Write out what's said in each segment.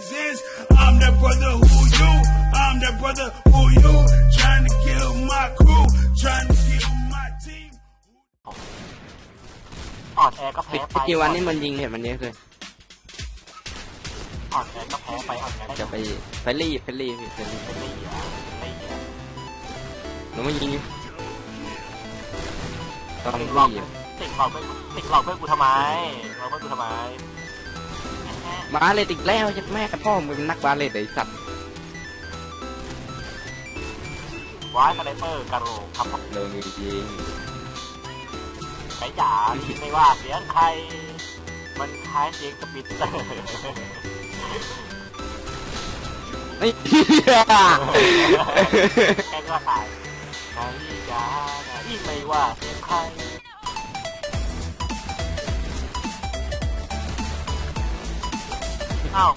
reasons. I'm that brother who you, I'm that brother who you, trying to kill my crew, trying to kill my team. อ่อนแอก็ปิแพ้ดไปกี่วันนี่มันยิงเห็นมันเยอะเลยอ่อนแอก็แพ้ไปอ่อนแอก็จะไปไปรีบไปรีบพี่ไปรีบเป็นลีอะไอ้เหี้ยหนูมายิงอยู่ตอนติรีดหลอกบติดหลอกเพื่อนกูติดหลอกเพื่อนกูทำไมหลอกเพื่อนกูทำไม บาเลตอีกแล้วแม่กับพ่อมึงเป็นนักบาเลตไอ้สัตว์วายสไนเปอร์กระโหลกครับผมโดนยิงไก่จ๋าไม่ว่าเสียงใคร มันคล้ายเสียงสปิตเตอร์ไอ้ยแกก็ตายไก่จ๋าอีไม่ว่าเสียงใคร อ้าว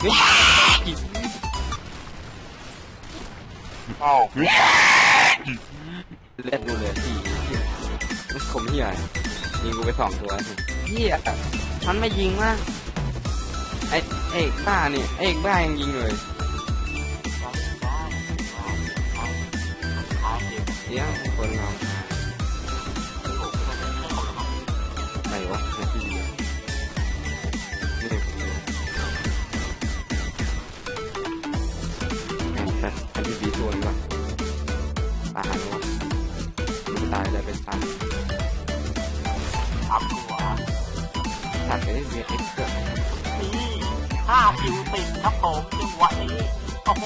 อ้าวเล่นกูเลยพี่มันขมเหี้ยยิงกูไปสองตัวเหี้ยมันไม่ยิงว่ะไอ้ไอ้เอกบ้านี่ไอ้เอกบ้ายังยิงเลยเดี๋ยวคนเรา สัตว์ไอ้เบียเอ็กเกอร์ห้าคิวติดครับผมจังหวะนี้โอ้โห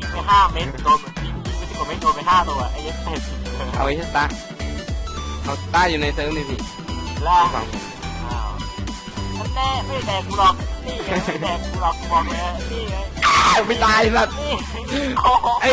ยิงไปห้าเมตรโดนยิงยิงไปสิบกว่าเมตรโดนไปห้าตัวไอ้เอสเต็ดเอาไอ้ตาเอาตาอยู่ในเซิร์ฟนี่พี่ล่าฟังผมอ้าวท่านแน่ไม่แดกกูหรอกนี่ไงไม่แดกกูหรอกกูบอกเลยนี่ไงอ้าวไม่ตายสัตว์นี่โอ้โหไอ้